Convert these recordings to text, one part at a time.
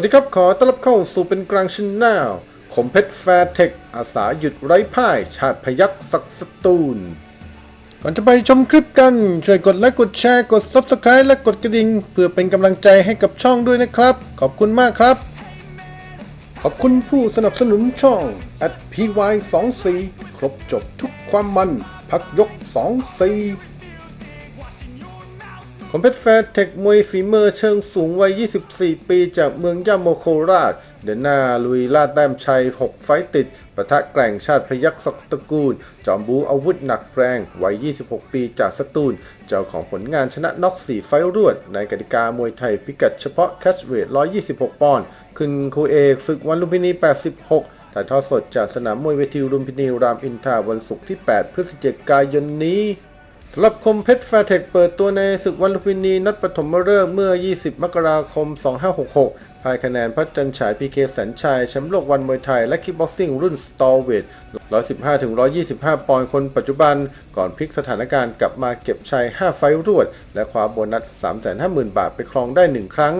วัสดีครับ ขอต้อนรับเข้าสู่เป็นกลางชนแนลคมเพชรแฟร์เทค อาสาหยุดไร้พ่าย ชาติพยักศักสตูลก่อนจะไปชมคลิปกัน ช่วยกดไลค์กดแชร์กด Subscribe และกดกระดิ่ง เพื่อเป็นกำลังใจให้กับช่องด้วยนะครับ ขอบคุณมากครับ ขอบคุณผู้สนับสนุนช่อง at py24 ครบจบทุกความมัน พักยก 24 คอมเพชรแฟร์เทคมวยฝีมือเชิงสูงวัย 24 ปีจากเมืองย่าโมโคราช เดินหน้าลุยล่าแต้มชัย 6 ไฟต์ติดปะทะแกร่งชาติพยักษ์ศักตระกูล จอมบูอาวุธหนักแรงวัย 26 ปีจากสตูล เจ้าของผลงานชนะน็อก 4 ไฟต์รวด ในกติกามวยไทยพิกัดเฉพาะแคชเวท 126 ปอนด์ขึ้นคูเอกศึกวันลุมพินี 86ถ่ายทอดสดจากสนามมวยเวทีลุมพินีรามอินทราวันศุกร์ที่ 8 พฤศจิกายนนี้ สำหรับคมเพชรแฟร์เทคเปิดตัวในศึกวันลุมพินีนัดปฐมฤกษ์เมื่อ 20 มกราคม 2566 ภายคะแนนพระจันฉายพีเคแสนชัยแชมป์โลกวันมวยไทย และคิกบ็อกซิ่งรุ่นสตอลเวท 115-125 ปอนด์คนปัจจุบัน ก่อนพลิกสถานการณ์กลับมาเก็บชัย 5 ไฟรวด และคว้าโบนัส 350,000 บาทไปครองได้ 1 ครั้ง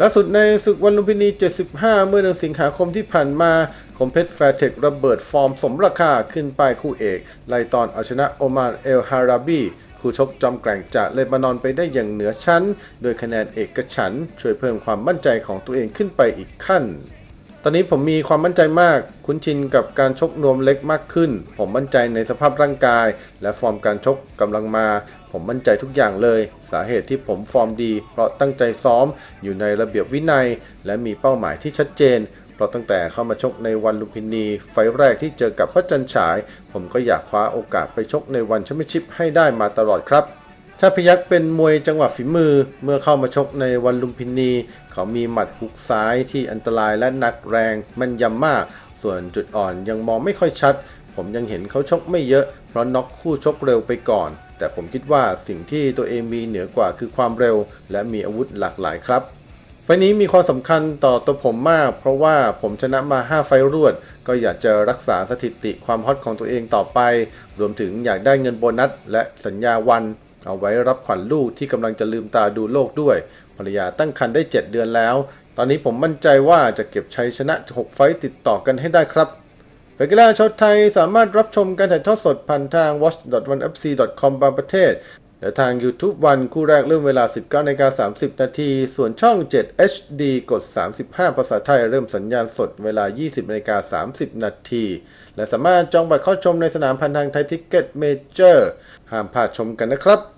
ล่าสุดในศึกวันลุมพินี 75 เมื่อเดือนสิงหาคมที่ผ่านมาคมเพชรแฟร์เทคระเบิดฟอร์มสมราคาขึ้นป้ายคู่เอก ไล่ตอนเอาชนะโอมานเอลฮาราบีคู่ชกจอมแกร่งจากเลบานอนไปได้อย่างเหนือชั้น โดยคะแนนเอกฉันช่วยเพิ่มความมั่นใจของตัวเองขึ้นไปอีกขั้น ตอนนี้ผมมีความมั่นใจมาก คุ้นชินกับการชกนวมเล็กมากขึ้น ผมมั่นใจในสภาพร่างกาย และฟอร์มการชกกำลังมา ผมมั่นใจทุกอย่างเลย สาเหตุที่ผมฟอร์มดี เพราะตั้งใจซ้อมอยู่ในระเบียบวินัย และมีเป้าหมายที่ชัดเจนเพราะตั้งแต่เข้ามาชกในวันลุมพินี ไฟแรกที่เจอกับพระจันทร์ฉาย ผมก็อยากคว้าโอกาสไปชกในวันแชมเปี้ยนชิพให้ได้มาตลอดครับชาพยักษ์เป็นมวยจังหวะฝีมือ เมื่อเข้ามาชกในวันลุมพินี เขามีหมัดหุกซ้ายที่อันตรายและหนักแรงแม่นยำมาก ส่วนจุดอ่อนยังมองไม่ค่อยชัด ผมยังเห็นเขาชกไม่เยอะ เพราะน็อกคู่ชกเร็วไปก่อน แต่ผมคิดว่าสิ่งที่ตัวเองมีเหนือกว่าคือความเร็ว และมีอาวุธหลากหลายครับ ไฟนี้มีความสำคัญต่อตัวผมมาก เพราะว่าผมชนะมา 5 ไฟรวด ก็อยากจะรักษาสถิติความฮอตของตัวเองต่อไป รวมถึงอยากได้เงินโบนัส และสัญญาวัน เอาไว้รับขวัญลูกที่กำลังจะลืมตาดูโลกด้วย ภรรยาตั้งครรภ์ได้ 7 เดือนแล้ว ตอนนี้ผมมั่นใจว่าจะเก็บชัยชนะ 6 ไฟติดต่อกันให้ได้ครับ แฟนกีฬาชาวไทยสามารถรับชมการถ่ายทอดสดผ่านทาง watch.1fc.com บางประเทศและทาง YouTube วันคู่แรกเริ่มเวลา 19นกา30 นาที ส่วนช่อง 7 HD กด 35 ภาษาไทยเริ่มสัญญาณสดเวลา 20นกา30 นาที และสามารถจองบัตรเข้าชมในสนามพันทางไทยทิกเก็ตเมเจอร์ห้ามพลาดชมกันนะครับ